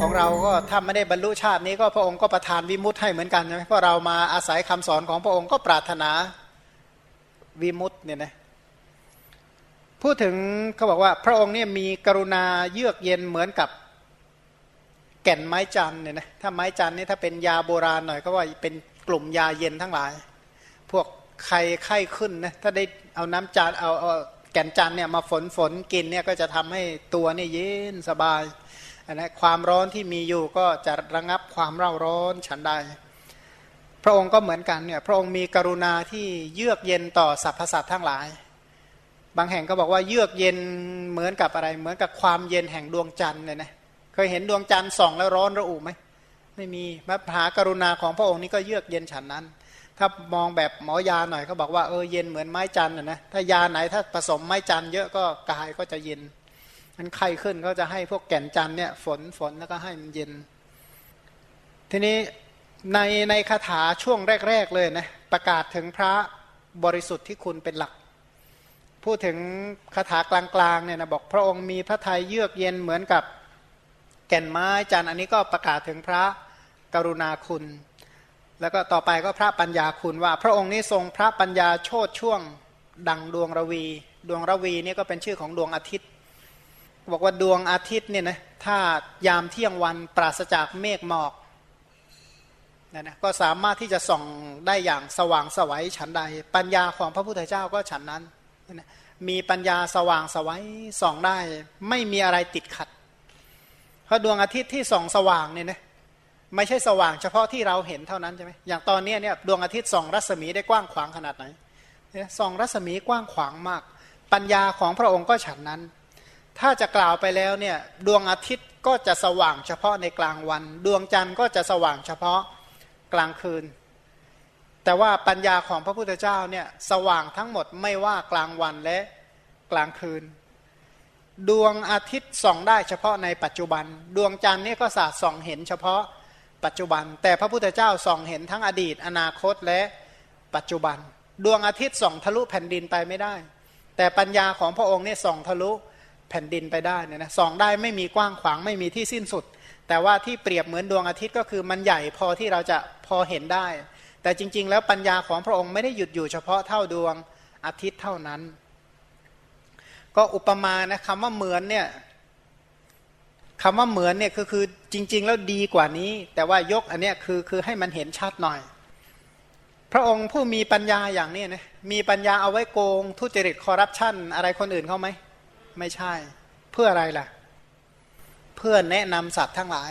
ของเราก็ถ้าไม่ได้บรรลุชาตินี้ก็พระองค์ก็ประทานวิมุตให้เหมือนกันใช่ไหมเพราะเรามาอาศัยคำสอนของพระองค์ก็ปรารถนาวิมุตเนี่ยนะพูดถึงเขาบอกว่าพระองค์เนี่ยมีกรุณาเยือกเย็นเหมือนกับแก่นไม้จันเนี่ยนะถ้าไม้จันนี่ถ้าเป็นยาโบราณหน่อยก็ว่าเป็นกลุ่มยาเย็นทั้งหลาย พวกใครไข้ขึ้นนะถ้าได้เอาน้ำจานเอาเอาแก่นจันเนี่ยมาฝนฝนกินเนี่ยก็จะทำให้ตัวเนี่ยเย็นสบาย นะความร้อนที่มีอยู่ก็จะระงับความเร่าร้อนฉันใดพระองค์ก็เหมือนกันเนี่ยพระองค์มีกรุณาที่เยือกเย็นต่อสรรพสัตว์ทั้งหลาย บางแห่งก็บอกว่าเยือกเย็นเหมือนกับอะไร เหมือนกับความเย็นแห่งดวงจันทร์เลยนะเคยเห็นดวงจันทร์ส่องแล้วร้อนระอุไหมไม่มีมหากรุณาของพระองค์นี่ก็เยือกเย็นฉันนั้น ถ้ามองแบบหมอยาหน่อยเขาบอกว่าเออเย็นเหมือนไม้จันทร์นะถ้ายาไหนถ้าผสมไม้จันทร์เยอะก็กายก็จะเย็น มันไข้ขึ้นก็จะให้พวกแก่นจันเนี่ยฝนฝนแล้วก็ให้มันเย็น ทีนี้ในในคาถาช่วงแรก ๆ เลยนะประกาศถึงพระบริสุทธิ์ที่คุณเป็นหลัก พูดถึงคาถากลางๆเนี่ยนะบอกพระองค์มีพระทัยเยือกเย็นเหมือนกับแก่นไม้จันอันนี้ก็ประกาศถึงพระกรุณาคุณ แล้วก็ต่อไปก็พระปัญญาคุณว่า พระองค์นี้ทรงพระปัญญาโชดช่วงดังดวงระวี ดวงระวีนี่ก็เป็นชื่อของดวงอาทิตย์ บอกว่าดวงอาทิตย์เนี่ยนะถ้ายามเที่ยงวันปราศจากเมฆหมอกนะนะก็สามารถที่จะส่องได้อย่างสว่างสวัยฉันใด ปัญญาของพระพุทธเจ้าก็ฉันนั้นนะมีปัญญาสว่างสวัยส่องได้ ไม่มีอะไรติดขัด เพราะดวงอาทิตย์ที่ส่องสว่างเนี่ยนะไม่ใช่สว่างเฉพาะที่เราเห็นเท่านั้นใช่ไหมอย่างตอนนี้เนี่ยดวงอาทิตย์ส่องรัศมีได้กว้างขวางขนาดไหนส่องรัศมีกว้างขวางมาก ปัญญาของพระองค์ก็ฉันนั้น ถ้าจะกล่าวไปแล้วเนี่ยดวงอาทิตย์ก็จะสว่างเฉพาะในกลางวัน ดวงจันทร์ก็จะสว่างเฉพาะกลางคืน แต่ว่าปัญญาของพระพุทธเจ้าเนี่ยสว่างทั้งหมดไม่ว่ากลางวันและกลางคืน ดวงอาทิตย์ส่องได้เฉพาะในปัจจุบัน ดวงจันทร์นี่ก็สาดส่องเห็นเฉพาะปัจจุบัน แต่พระพุทธเจ้าส่องเห็นทั้งอดีต อนาคตและปัจจุบัน ดวงอาทิตย์ส่องทะลุแผ่นดินไปไม่ได้ แต่ปัญญาของพระองค์เนี่ยส่องทะลุ แผ่นดินไปได้เนี่ยนะส่องได้ไม่มีกว้างขวางไม่มีที่สิ้นสุด แต่ว่าที่เปรียบเหมือนดวงอาทิตย์ก็คือมันใหญ่พอที่เราจะพอเห็นได้ แต่จริง ๆ แล้วปัญญาของพระองค์ไม่ได้หยุดอยู่เฉพาะเท่าดวงอาทิตย์เท่านั้น ก็อุปมานะคำว่าเหมือนเนี่ยคำว่าเหมือนเนี่ยคือคือจริง ๆ แล้วดีกว่านี้ แต่ว่ายกอันเนี้ยคือคือให้มันเห็นชัดหน่อย พระองค์ผู้มีปัญญาอย่างนี้นะมีปัญญาเอาไว้โกงทุจริตคอร์รัปชันอะไรคนอื่นเขาไหม ไม่ใช่ เพื่ออะไรล่ะ เพื่อแนะนำสัตว์ทั้งหลาย